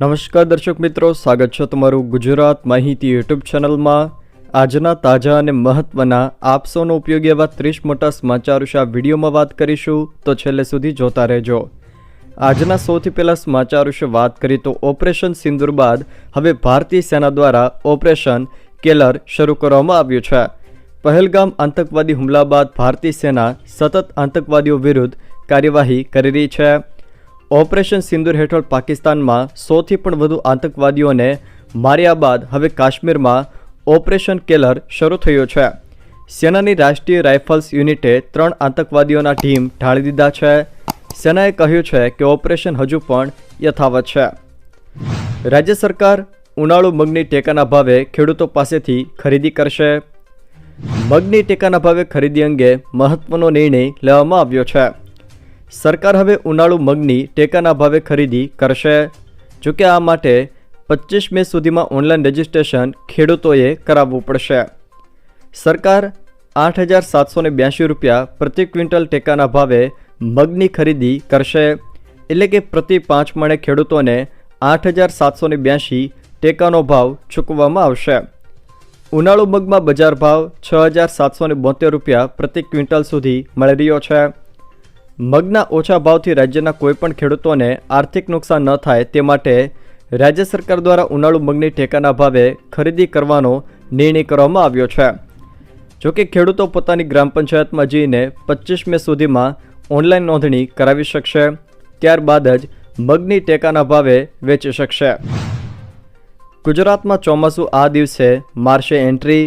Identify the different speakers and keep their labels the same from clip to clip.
Speaker 1: નમસ્કાર દર્શક મિત્રો, સ્વાગત છે તમારું ગુજરાત માહિતી યુટ્યુબ ચેનલમાં. આજના તાજા અને મહત્વના આપસોનો ઉપયોગી એવા ત્રીસ મોટા સમાચાર આ વિડીયોમાં વાત કરીશું, તો છેલ્લે સુધી જોતા રહેજો. આજના સૌથી પહેલાં સમાચાર વિશે વાત કરીએ તો ઓપરેશન સિંદુર બાદ હવે ભારતીય સેના દ્વારા ઓપરેશન કેલર શરૂ કરવામાં આવ્યું છે. પહેલગામ આતંકવાદી હુમલા બાદ ભારતીય સેના સતત આતંકવાદીઓ વિરુદ્ધ કાર્યવાહી કરી રહી છે. ઓપરેશન સિંદુર હેઠળ પાકિસ્તાનમાં સૌથી પણ વધુ આતંકવાદીઓને માર્યા બાદ હવે કાશ્મીરમાં ઓપરેશન કેલર શરૂ થયો છે. સેનાની રાષ્ટ્રીય રાઇફલ્સ યુનિટે ત્રણ આતંકવાદીઓના ટીમ ઢાળી દીધા છે. સેનાએ કહ્યું છે કે ઓપરેશન હજુ પણ યથાવત છે. રાજ્ય સરકાર ઉનાળુ મગની ટેકાના ભાવે ખેડૂતો પાસેથી ખરીદી કરશે. મગની ટેકાના ભાવે ખરીદી અંગે મહત્વનો નિર્ણય લેવામાં આવ્યો છે. સરકાર હવે ઉનાળુ મગની ટેકાના ભાવે ખરીદી કરશે. જોકે આ માટે પચીસ મે સુધીમાં ઓનલાઈન રજિસ્ટ્રેશન ખેડૂતોએ કરાવવું પડશે. સરકાર આઠ હજાર સાતસો ને બ્યાસી રૂપિયા પ્રતિ ક્વિન્ટલ ટેકાના ભાવે મગની ખરીદી કરશે. એટલે કે પ્રતિ પાંચ મણે ખેડૂતોને આઠ હજાર સાતસો ને બ્યાસી ટેકાનો ભાવ ચૂકવવામાં આવશે. ઉનાળુ મગમાં બજાર ભાવ છ હજાર સાતસો ને બોતેર રૂપિયા પ્રતિ ક્વિન્ટલ સુધી મળી રહ્યો છે. મગના ઓછા ભાવથી રાજ્યના કોઈપણ ખેડૂતોને આર્થિક નુકસાન ન થાય તે માટે રાજ્ય સરકાર દ્વારા ઉનાળુ મગની ટેકાના ભાવે ખરીદી કરવાનો નિર્ણય કરવામાં આવ્યો છે. જોકે ખેડૂતો પોતાની ગ્રામ પંચાયતમાં જઈને પચીસ મે સુધીમાં ઓનલાઈન નોંધણી કરાવી શકશે, ત્યારબાદ જ મગની ટેકાના ભાવે વેચી શકશે. ગુજરાતમાં ચોમાસું આ દિવસે મારશે એન્ટ્રી.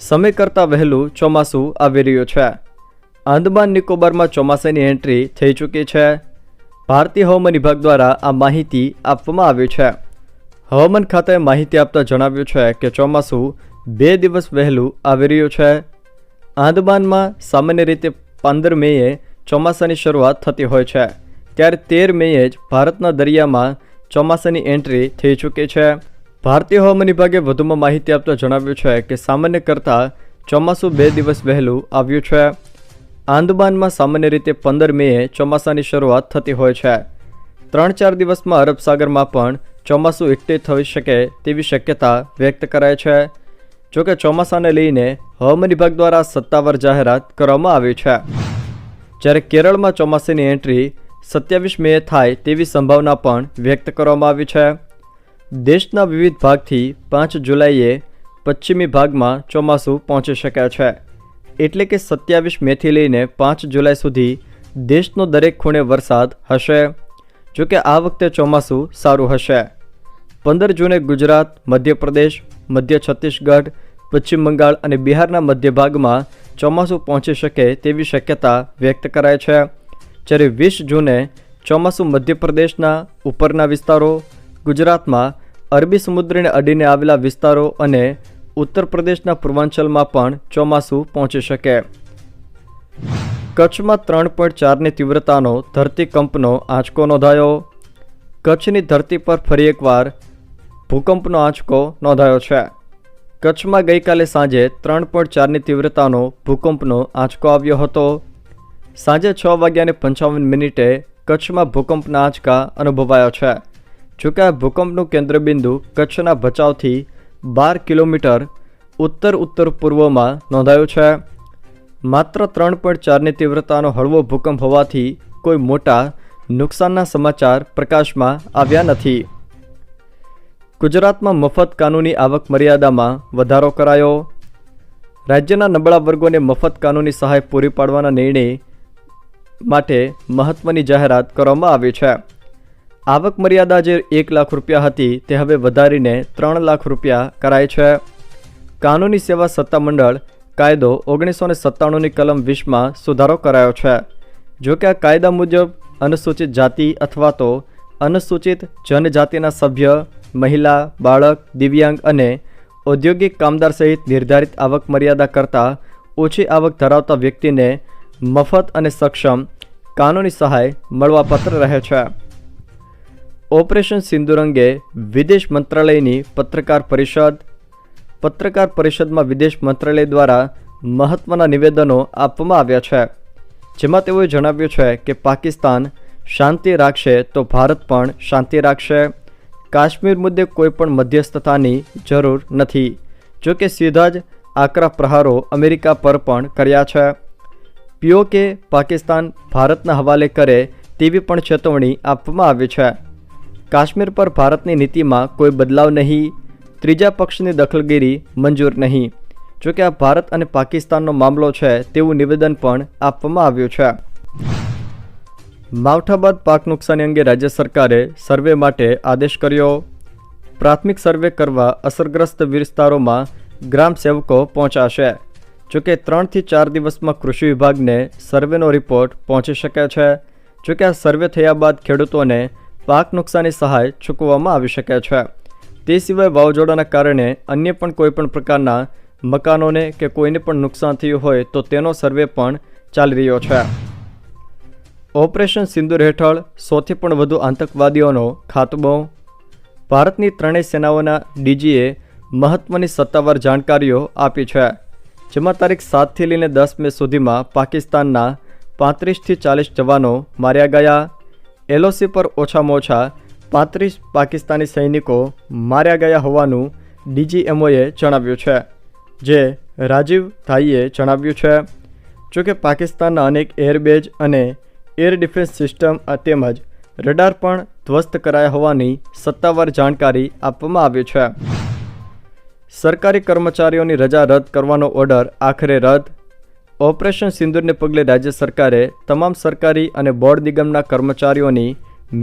Speaker 1: સમય કરતાં વહેલું ચોમાસું આવી રહ્યું છે. આંદમાન નિકોબારમાં ચોમાસાની એન્ટ્રી થઈ ચૂકી છે. ભારતીય હવામાન વિભાગ દ્વારા આ માહિતી આપવામાં આવી છે. હવામાન ખાતાએ માહિતી આપતા જણાવ્યું છે કે ચોમાસું બે દિવસ વહેલું આવી રહ્યું છે. આંદમાનમાં સામાન્ય રીતે પંદર મેએ ચોમાસાની શરૂઆત થતી હોય છે, ત્યારે તેર મેએ જ ભારતના દરિયામાં ચોમાસાની એન્ટ્રી થઈ ચૂકી છે. ભારતીય હવામાન વિભાગે વધુમાં માહિતી આપતા જણાવ્યું છે કે સામાન્ય કરતાં ચોમાસું બે દિવસ વહેલું આવ્યું છે. આંદમાનમાં સામાન્ય રીતે પંદર મેએ ચોમાસાની શરૂઆત થતી હોય છે. ત્રણ ચાર દિવસમાં અરબ સાગરમાં પણ ચોમાસું એક્ટિવ થઈ શકે તેવી શક્યતા વ્યક્ત કરાય છે. જોકે ચોમાસાને લઈને હવામાન વિભાગ દ્વારા સત્તાવાર જાહેરાત કરવામાં આવી છે. જ્યારે કેરળમાં ચોમાસાની એન્ટ્રી સત્યાવીસ મે થાય તેવી સંભાવના પણ વ્યક્ત કરવામાં આવી છે. દેશના વિવિધ ભાગથી પાંચ જુલાઈએ પશ્ચિમી ભાગમાં ચોમાસું પહોંચી શકે છે. એટલે કે સત્યાવીસ મેથી લઈને પાંચ જુલાઈ સુધી દેશનો દરેક ખૂણે વરસાદ હશે. જોકે આ વખતે ચોમાસું સારું હશે. પંદર જૂને ગુજરાત, મધ્યપ્રદેશ, મધ્ય છત્તીસગઢ, પશ્ચિમ બંગાળ અને બિહારના મધ્ય ભાગમાં ચોમાસું પહોંચી શકે તેવી શક્યતા વ્યક્ત કરાય છે. જ્યારે વીસ જૂને ચોમાસું મધ્યપ્રદેશના ઉપરના વિસ્તારો, ગુજરાતમાં અરબી સમુદ્રને અડીને આવેલા વિસ્તારો અને ઉત્તર પ્રદેશના પૂર્વાંચલમાં પણ ચોમાસું પહોંચી શકે. કચ્છમાં ત્રણ પોઈન્ટ ચારની તીવ્રતાનો ધરતીકંપનો આંચકો નોંધાયો. કચ્છની ધરતી પર ફરી એકવાર ભૂકંપનો આંચકો નોંધાયો છે. કચ્છમાં ગઈકાલે સાંજે ત્રણ પોઈન્ટ ચારની તીવ્રતાનો ભૂકંપનો આંચકો આવ્યો હતો. સાંજે છ વાગ્યાને પંચાવન મિનિટે કચ્છમાં ભૂકંપના આંચકા અનુભવાયો છે. જોકે આ ભૂકંપનું કેન્દ્રબિંદુ કચ્છના ભચાઉથી બાર કિલોમીટર ઉત્તર ઉત્તર પૂર્વમાં નોંધાયો છે. માત્ર ત્રણ પોઈન્ટ ચારની તીવ્રતાનો હળવો ભૂકંપ હોવાથી કોઈ મોટા નુકસાનના સમાચાર પ્રકાશમાં આવ્યા નથી. ગુજરાતમાં મફત કાનૂની આવક મર્યાદામાં વધારો કરાયો. રાજ્યના નબળા વર્ગોને મફત કાનૂની સહાય પૂરી પાડવાના નિર્ણય માટે મહત્ત્વની જાહેરાત કરવામાં આવી છે. આવક મર્યાદા જે એક લાખ રૂપિયા હતી તે હવે વધારીને ત્રણ લાખ રૂપિયા કરાય છે. કાનૂની સેવા સત્તામંડળ કાયદો ઓગણીસો ને સત્તાણુંની કલમ વીસમાં સુધારો કરાયો છે. જો કે આ કાયદા મુજબ અનુસૂચિત જાતિ અથવા તો અનુસૂચિત જનજાતિના સભ્ય, મહિલા, બાળક, દિવ્યાંગ અને ઔદ્યોગિક કામદાર સહિત નિર્ધારિત આવક મર્યાદા કરતાં ઓછી આવક ધરાવતા વ્યક્તિને મફત અને સક્ષમ કાનૂની સહાય મળવાપાત્ર રહે છે. ઓપરેશન સિંદુર અંગે વિદેશ મંત્રાલયની પત્રકાર પરિષદ પત્રકાર પરિષદમાં વિદેશ મંત્રાલય દ્વારા મહત્ત્વના નિવેદનો આપવામાં આવ્યા છે. જેમાં તેઓએ જણાવ્યું છે કે પાકિસ્તાન શાંતિ રાખશે તો ભારત પણ શાંતિ રાખશે. કાશ્મીર મુદ્દે કોઈ પણ મધ્યસ્થતાની જરૂર નથી. જો કે સીધા જ આકરા પ્રહારો અમેરિકા પર પણ કર્યા છે. પીઓકે પાકિસ્તાન ભારતના હવાલે કરે તેવી પણ ચેતવણી આપવામાં આવી છે. કાશ્મીર પર ભારતની નીતિમાં કોઈ બદલાવ નહીં. ત્રીજા પક્ષની દખલગીરી મંજૂર નહીં. જોકે આ ભારત અને પાકિસ્તાનનો મામલો છે તેવું નિવેદન પણ આપવામાં આવ્યું છે. માવઠા બાદ પાક નુકસાની અંગે રાજ્ય સરકારે સર્વે માટે આદેશ કર્યો. પ્રાથમિક સર્વે કરવા અસરગ્રસ્ત વિસ્તારોમાં ગ્રામ સેવકો પહોંચાશે. જોકે ત્રણથી ચાર દિવસમાં કૃષિ વિભાગને સર્વેનો રિપોર્ટ પહોંચી શકે છે. જોકે આ સર્વે થયા બાદ ખેડૂતોને પાક નુકસાની સહાય ચૂકવવામાં આવી શકે છે. તે સિવાય વાવાઝોડાના કારણે અન્ય પણ કોઈપણ પ્રકારના મકાનોને કે કોઈને પણ નુકસાન થયું હોય તો તેનો સર્વે પણ ચાલી રહ્યો છે. ઓપરેશન સિંદુર હેઠળ સૌથી પણ વધુ આતંકવાદીઓનો ખાતમો. ભારતની ત્રણેય સેનાઓના ડીજીએ મહત્ત્વની સત્તાવાર જાણકારીઓ આપી છે. જેમાં તારીખ સાતથી લઈને દસ મે સુધીમાં પાકિસ્તાનના પાંત્રીસથી ચાલીસ જવાનો માર્યા ગયા. એલઓસી પર ઓછામાં ઓછા પાંત્રીસ પાકિસ્તાની સૈનિકો માર્યા ગયા હોવાનું ડીજીએમઓએ જણાવ્યું છે. જે રાજીવ થાઈએ જણાવ્યું છે. જોકે પાકિસ્તાનના અનેક એરબેઝ અને એર ડિફેન્સ સિસ્ટમ તેમજ રડાર પણ ધ્વસ્ત કરાયા હોવાની સત્તાવાર જાણકારી આપવામાં આવી છે. સરકારી કર્મચારીઓની રજા રદ કરવાનો ઓર્ડર આખરે રદ ઓપરેશન સિંદૂરને પગલે રાજ્ય સરકારે તમામ સરકારી અને બોર્ડ નિગમના કર્મચારીઓની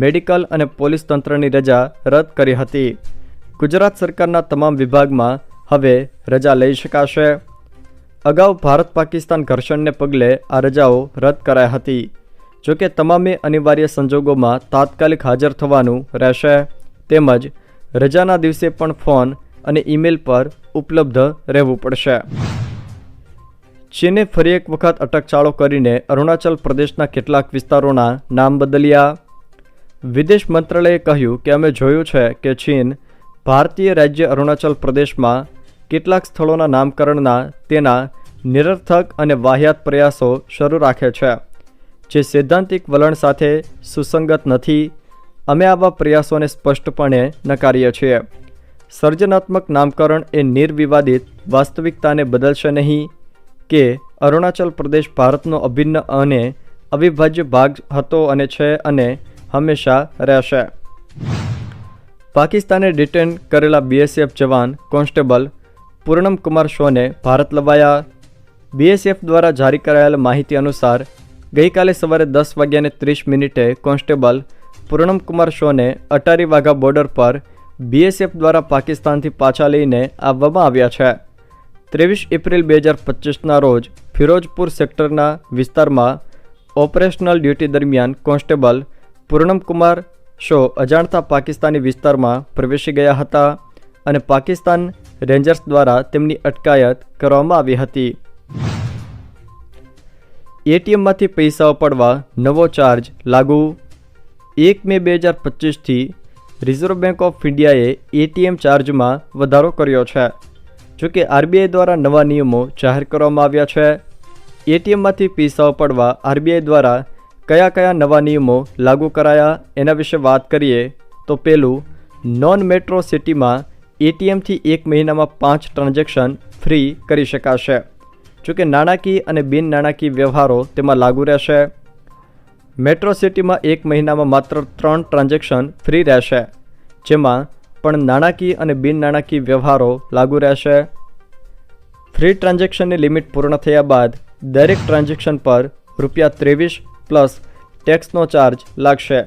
Speaker 1: મેડિકલ અને પોલીસ તંત્રની રજા રદ કરી હતી. ગુજરાત સરકારના તમામ વિભાગમાં હવે રજા લઈ શકાશે. અગાઉ ભારત પાકિસ્તાન ઘર્ષણને પગલે આ રજાઓ રદ કરાઈ હતી. જોકે તમામે અનિવાર્ય સંજોગોમાં તાત્કાલિક હાજર થવાનું રહેશે. તેમજ રજાના દિવસે પણ ફોન અને ઈમેલ પર ઉપલબ્ધ રહેવું પડશે. ચીને ફરી એક વખત અટકચાળો કરીને અરુણાચલ પ્રદેશના કેટલાક વિસ્તારોના નામ બદલ્યા. વિદેશ મંત્રાલયે કહ્યું કે અમે જોયું છે કે ચીન ભારતીય રાજ્ય અરુણાચલ પ્રદેશમાં કેટલાક સ્થળોના નામકરણના તેના નિરર્થક અને વાહિયાત પ્રયાસો શરૂ રાખે છે, જે સૈદ્ધાંતિક વલણ સાથે સુસંગત નથી. અમે આવા પ્રયાસોને સ્પષ્ટપણે નકારીએ છીએ. સર્જનાત્મક નામકરણ એ નિર્વિવાદિત વાસ્તવિકતાને બદલશે નહીં. કે અરુણાચલ પ્રદેશ ભારતનો અભિન્ન અને અવિભાજ્ય ભાગ હતો અને છે અને હંમેશા રહેશે. પાકિસ્તાને ડિટેન કરેલા બીએસએફ જવાન કોન્સ્ટેબલ પૂર્ણમ કુમાર શોને ભારત લવાયા. બીએસએફ દ્વારા જારી કરાયેલ માહિતી અનુસાર, ગઈકાલે સવારે દસ વાગ્યાને ત્રીસ મિનિટે કોન્સ્ટેબલ પૂર્ણમકુમાર શોને અટારી વાઘા બોર્ડર પર બીએસએફ દ્વારા પાકિસ્તાનથી પાછા લઈને આવવામાં આવ્યા છે. ત્રેવીસ એપ્રિલ બે હજાર પચીસના રોજ ફિરોજપુર સેક્ટરના વિસ્તારમાં ઓપરેશનલ ડ્યુટી દરમિયાન કોન્સ્ટેબલ પૂર્ણમકુમાર શો અજાણતા પાકિસ્તાની વિસ્તારમાં પ્રવેશી ગયા હતા અને પાકિસ્તાન રેન્જર્સ દ્વારા તેમની અટકાયત કરવામાં આવી હતી. એટીએમમાંથી પૈસા ઉપાડવા નવો ચાર્જ લાગુ. એક મે બે હજાર પચીસથી રિઝર્વ બેંક ઓફ ઇન્ડિયાએ એટીએમ ચાર્જમાં વધારો કર્યો છે. જોકે આરબીઆઈ દ્વારા નવા નિયમો જાહેર કરવામાં આવ્યા છે. એટીએમમાંથી પૈસા ઉપાડવા આરબીઆઈ દ્વારા કયા કયા નવા નિયમો લાગુ કરાયા એના વિશે વાત કરીએ તો પહેલું નોન મેટ્રો સિટીમાં એટીએમથી એક મહિનામાં પાંચ ટ્રાન્ઝેક્શન ફ્રી કરી શકાશે. જોકે નાણાકીય અને બિન નાણાકીય વ્યવહારો તેમાં લાગુ રહેશે. મેટ્રો સિટીમાં એક મહિનામાં માત્ર ત્રણ ટ્રાન્ઝેક્શન ફ્રી રહેશે, જેમાં પણ નાણાકીય અને બિન નાણાકીય વ્યવહારો લાગુ રહેશે. ફ્રી ટ્રાન્ઝેક્શનની લિમિટ પૂર્ણ થયા બાદ દરેક ટ્રાન્ઝેક્શન પર રૂપિયા ત્રેવીસ પ્લસ ટેક્સનો ચાર્જ લાગશે,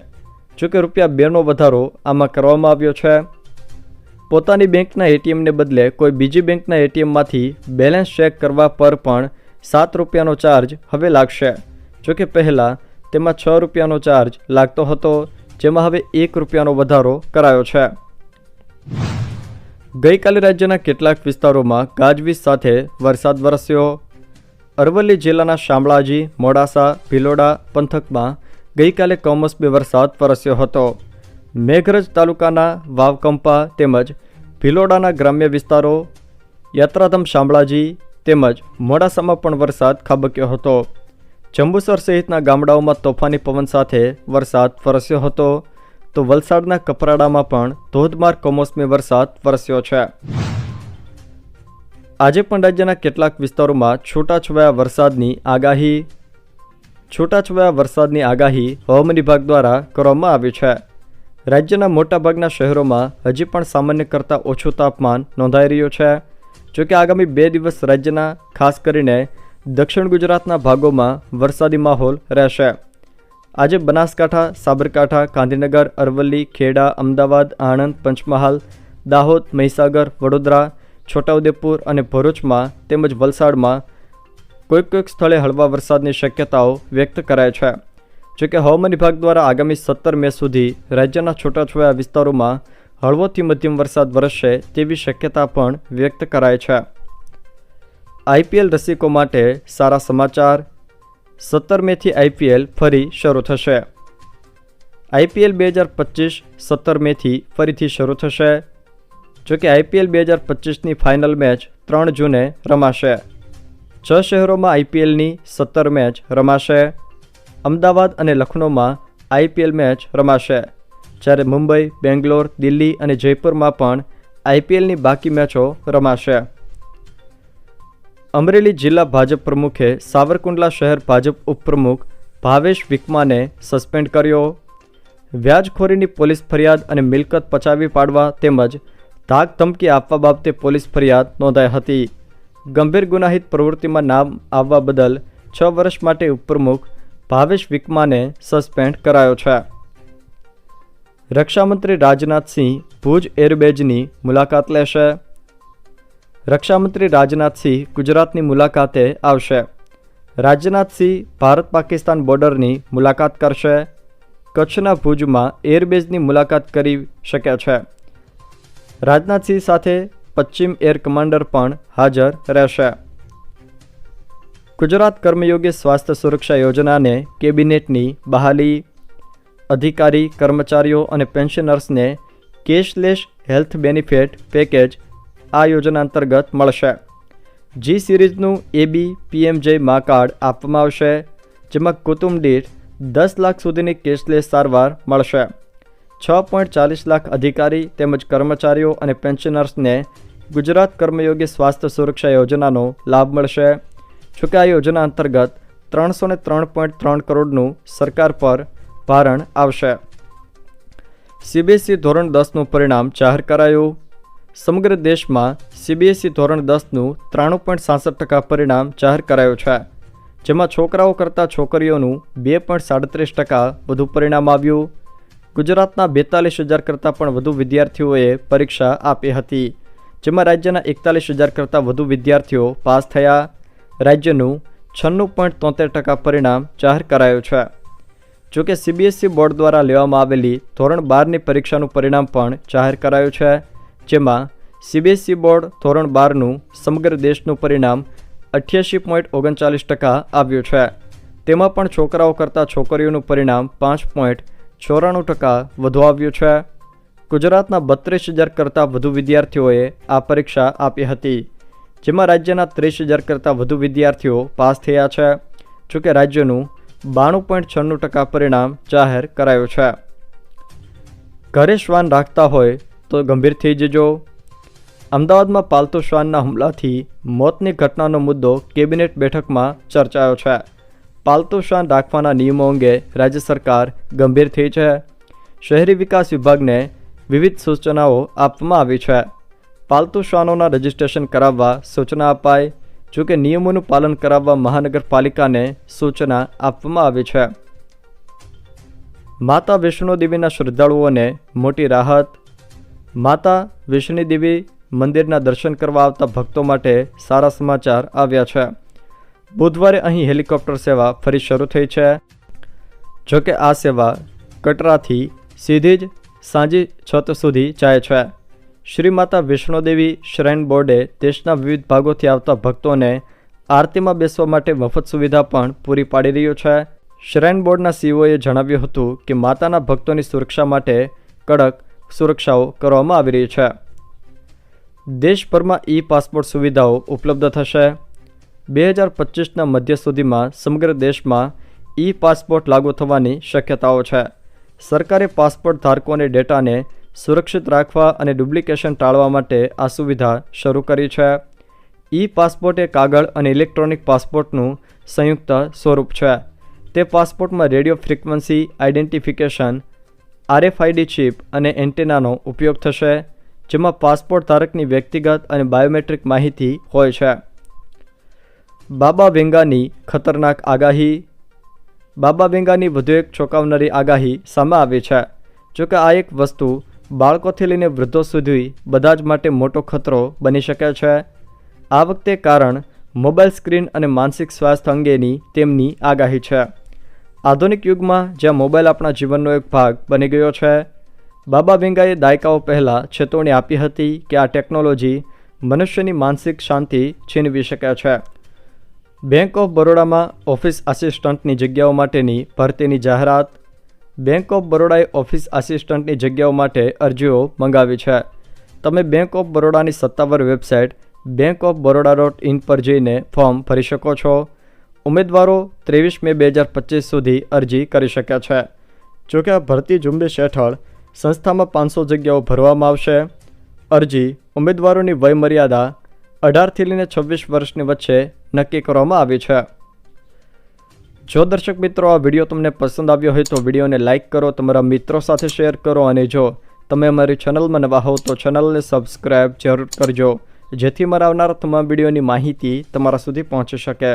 Speaker 1: જોકે રૂપિયા બેનો વધારો આમાં કરવામાં આવ્યો છે. પોતાની બેંકના એટીએમને બદલે કોઈ બીજી બેંકના એટીએમમાંથી બેલેન્સ ચેક કરવા પર પણ સાત રૂપિયાનો ચાર્જ હવે લાગશે, જોકે પહેલાં તેમાં છ રૂપિયાનો ચાર્જ લાગતો હતો, જેમાં હવે એક રૂપિયાનો વધારો કરાયો છે. ગઈકાલે રાજ્યના કેટલાક વિસ્તારોમાં ગાજવીજ સાથે વરસાદ વરસ્યો. અરવલ્લી જિલ્લાના શામળાજી, મોડાસા, ભિલોડા, પંથકમાં ગઈકાલે કમોસમી વરસાદ વરસ્યો હતો. મેઘરજ તાલુકાના વાવકંપા તેમજ ભિલોડાના ગ્રામ્ય વિસ્તારો, યાત્રાધામ શામળાજી તેમજ મોડાસામાં પણ વરસાદ ખાબક્યો હતો. જંબુસર સહિતના ગામડાઓમાં તોફાની પવન સાથે વરસાદ વરસ્યો હતો. તો વલસાડના કપરાડામાં પણ ધોધમાર કમોસમી વરસાદ વરસ્યો છે. આજે પણ રાજ્યના કેટલાક વિસ્તારોમાં છૂટાછવાયા વરસાદની આગાહી છૂટાછવાયા વરસાદની આગાહી હવામાન વિભાગ દ્વારા કરવામાં આવી છે. રાજ્યના મોટાભાગના શહેરોમાં હજી પણ સામાન્ય કરતાં ઓછું તાપમાન નોંધાઈ રહ્યું છે. જોકે આગામી બે દિવસ રાજ્યના ખાસ કરીને દક્ષિણ ગુજરાતના ભાગોમાં વરસાદી માહોલ રહેશે. આજે બનાસકાંઠા, સાબરકાંઠા, ગાંધીનગર, અરવલ્લી, ખેડા, અમદાવાદ, આણંદ, પંચમહાલ, દાહોદ, મહીસાગર, વડોદરા, છોટાઉદેપુર અને ભરૂચમાં તેમજ વલસાડમાં કોઈક કોઈક સ્થળે હળવા વરસાદની શક્યતાઓ વ્યક્ત કરાય છે. જોકે હવામાન વિભાગ દ્વારા આગામી સત્તર મે સુધી રાજ્યના છૂટાછવાયા વિસ્તારોમાં હળવોથી મધ્યમ વરસાદ વરસશે તેવી શક્યતા પણ વ્યક્ત કરાય છે. આઈપીએલ રસિકો માટે સારા સમાચાર સત્તર મેથી આઈપીએલ ફરી શરૂ થશે. આઈપીએલ બે હજાર પચીસ સત્તર મેથી ફરીથી શરૂ થશે. જોકે આઈપીએલ બે હજાર પચીસની ફાઇનલ મેચ ત્રણ જૂને રમાશે. છ શહેરોમાં આઈપીએલની સત્તર મેચ રમાશે. અમદાવાદ અને લખનૌમાં આઈપીએલ મેચ રમાશે. જ્યારે મુંબઈ, બેંગ્લોર, દિલ્હી અને જયપુરમાં પણ આઈપીએલની બાકી મેચો રમાશે. અમરેલી જિલ્લા ભાજપ પ્રમુખે સાવરકુંડલા શહેર ભાજપ ઉપપ્રમુખ ભાવેશ વિકમાને સસ્પેન્ડ કર્યો. વ્યાજખોરીની પોલીસ ફરિયાદ અને મિલકત પચાવી પાડવા તેમજ ધાક ધમકી આપવા બાબતે પોલીસ ફરિયાદ નોંધાઈ હતી. ગંભીર ગુનાહિત પ્રવૃત્તિમાં નામ આવવા બદલ છ વર્ષ માટે ઉપપ્રમુખ ભાવેશ વિકમાને સસ્પેન્ડ કરાયો છે. રક્ષામંત્રી રાજનાથસિંહ ભુજ એરબેજની મુલાકાત લેશે. રક્ષામંત્રી રાજનાથસિંહ ગુજરાતની મુલાકાતે આવશે. રાજનાથસિંહ ભારત પાકિસ્તાન બોર્ડરની મુલાકાત કરશે. કચ્છના ભુજમાં એરબેઝની મુલાકાત કરી શકે છે. રાજનાથસિંહ સાથે પશ્ચિમ એર કમાન્ડર પણ હાજર રહેશે. ગુજરાત કર્મયોગી સ્વાસ્થ્ય સુરક્ષા યોજનાને કેબિનેટની બહાલી. અધિકારી કર્મચારીઓ અને પેન્શનર્સને કેશલેસ હેલ્થ બેનિફિટ પેકેજ આ યોજના અંતર્ગત મળશે. જી સિરીઝનું એબી પીએમજે મા કાર્ડ આપવામાં આવશે, જેમાં કુટુંબ દીઠ દસ લાખ સુધીની કેશલેસ સારવાર મળશે. છ પોઈન્ટ ચાલીસ લાખ અધિકારી તેમજ કર્મચારીઓ અને પેન્શનર્સને ગુજરાત કર્મયોગી સ્વાસ્થ્ય સુરક્ષા યોજનાનો લાભ મળશે. જોકે આ યોજના અંતર્ગત ત્રણસો ને ત્રણ પોઈન્ટ ત્રણ કરોડનું સરકાર પર ભારણ આવશે. સીબીએસઈ ધોરણ દસનું પરિણામ જાહેર કરાયું. સમગ્ર દેશમાં સીબીએસઈ ધોરણ દસનું ત્રાણું પોઈન્ટ સાસઠ ટકા પરિણામ જાહેર કરાયું છે, જેમાં છોકરાઓ કરતાં છોકરીઓનું બે પોઈન્ટ સાડત્રીસ ટકા વધુ પરિણામ આવ્યું. ગુજરાતના બેતાલીસ હજાર કરતાં પણ વધુ વિદ્યાર્થીઓએ પરીક્ષા આપી હતી, જેમાં રાજ્યના એકતાલીસ હજાર કરતાં વધુ વિદ્યાર્થીઓ પાસ થયા. રાજ્યનું છન્નું પોઈન્ટ તોતેર ટકા પરિણામ જાહેર કરાયું છે. જોકે સીબીએસઈ બોર્ડ દ્વારા લેવામાં આવેલી ધોરણ બારની પરીક્ષાનું પરિણામ પણ જાહેર કરાયું છે. જેમાં સીબીએસઈ બોર્ડ ધોરણ બારનું સમગ્ર દેશનું પરિણામ અઠ્યાસી પોઈન્ટ ઓગણચાલીસ ટકા આવ્યું છે. તેમાં પણ છોકરાઓ કરતાં છોકરીઓનું પરિણામ પાંચ પોઈન્ટ ચોરાણું ટકા વધુ આવ્યું છે. ગુજરાતના બત્રીસ હજાર કરતાં વધુ વિદ્યાર્થીઓએ આ પરીક્ષા આપી હતી, જેમાં રાજ્યના ત્રીસ હજાર કરતાં વધુ વિદ્યાર્થીઓ પાસ થયા છે, જોકે રાજ્યનું બાણું પોઈન્ટ છન્નું ટકા પરિણામ જાહેર કરાયું છે. ઘરે શ્વાન રાખતા હોય તો ગંભીર થઈ જજો. અમદાવાદમાં પાલતુ શ્વાનના હુમલાથી મોતની ઘટનાનો મુદ્દો કેબિનેટ બેઠકમાં ચર્ચાયો છે. પાલતુ શ્વાન રાખવાના નિયમો અંગે રાજ્ય સરકાર ગંભીર થઈ છે. શહેરી વિકાસ વિભાગને વિવિધ સૂચનાઓ આપવામાં આવી છે. પાલતુ શ્વાનોના રજિસ્ટ્રેશન કરાવવા સૂચના અપાઈ, જોકે નિયમોનું પાલન કરાવવા મહાનગરપાલિકાને સૂચના આપવામાં આવી છે. માતા વૈષ્ણોદેવીના શ્રદ્ધાળુઓને મોટી રાહત માતા વિષ્ણુદેવી મંદિરના દર્શન કરવા આવતા ભક્તો માટે સારા સમાચાર આવ્યા છે. બુધવારે અહીં હેલિકોપ્ટર સેવા ફરી શરૂ થઈ છે. જોકે આ સેવા કટરાથી સીધી જ સાંજે છત સુધી જાય છે. શ્રી માતા વૈષ્ણોદેવી શ્રાઇન બોર્ડે દેશના વિવિધ ભાગોથી આવતા ભક્તોને આરતીમાં બેસવા માટે મફત સુવિધા પણ પૂરી પાડી રહ્યું છે. શ્રાઇન બોર્ડના સીઓએ જણાવ્યું હતું કે માતાના ભક્તોની સુરક્ષા માટે કડક સુરક્ષાઓ કરવામાં આવી રહી છે. દેશભરમાં ઈ પાસપોર્ટ સુવિધાઓ ઉપલબ્ધ થશે. બે હજાર પચીસના મધ્ય સુધીમાં સમગ્ર દેશમાં ઈ પાસપોર્ટ લાગુ થવાની શક્યતાઓ છે. સરકારે પાસપોર્ટ ધારકોને ડેટાને સુરક્ષિત રાખવા અને ડુપ્લિકેશન ટાળવા માટે આ સુવિધા શરૂ કરી છે. ઈ પાસપોર્ટ એ કાગળ અને ઇલેક્ટ્રોનિક પાસપોર્ટનું સંયુક્ત સ્વરૂપ છે. તે પાસપોર્ટમાં radio frequency, identification RFID chip અને એન્ટેનાનો ઉપયોગ થશે, જેમાં પાસપોર્ટ ધારકની વ્યક્તિગત અને બાયોમેટ્રિક માહિતી હોય છે. બાબા વેંગાની ખતરનાક આગાહી. બાબા વેંગાની વધુ એક ચોંકાવનારી આગાહી સામે આવી છે. જોકે આ એક વસ્તુ બાળકોથી લઈને વૃદ્ધો સુધી બધા જ માટે મોટો ખતરો બની શકે છે. આ વખતે કારણ મોબાઈલ સ્ક્રીન અને માનસિક સ્વાસ્થ્ય અંગેની તેમની આગાહી છે. આધુનિક યુગમાં જ્યાં મોબાઈલ આપણા જીવનનો એક ભાગ બની ગયો છે, બાબા વેંગાએ દાયકાઓ પહેલાં ચેતવણી આપી હતી કે આ ટેકનોલોજી મનુષ્યની માનસિક શાંતિ છીનવી શકે છે. બેંક ઓફ બરોડામાં ઓફિસ આસિસ્ટન્ટની જગ્યાઓ માટેની ભરતીની જાહેરાત બેંક ઓફ બરોડાએ ઓફિસ આસિસ્ટન્ટની જગ્યાઓ માટે અરજીઓ મંગાવી છે. તમે બેંક ઓફ બરોડાની સત્તાવાર website bank of Baroda dot in પર જઈને ફોર્મ ભરી શકો છો. ઉમેદવારો ત્રેવીસ મે બે હજાર પચીસ સુધી અરજી કરી શક્યા છે. જોકે આ ભરતી ઝુંબેશ હેઠળ સંસ્થામાં પાંચસો જગ્યાઓ ભરવામાં આવશે. અરજી ઉમેદવારોની વયમર્યાદા અઢારથી લઈને છવ્વીસ વર્ષની વચ્ચે નક્કી કરવામાં આવી છે. જો દર્શક મિત્રો આ વીડિયો તમને પસંદ આવ્યો હોય તો વિડીયોને લાઇક કરો, તમારા મિત્રો સાથે શેર કરો અને જો તમે અમારી ચેનલમાં નવા હો તો ચેનલને સબસ્ક્રાઈબ જરૂર કરજો, જેથી મારા આવનારા તમામ વિડીયોની માહિતી તમારા સુધી પહોંચી શકે.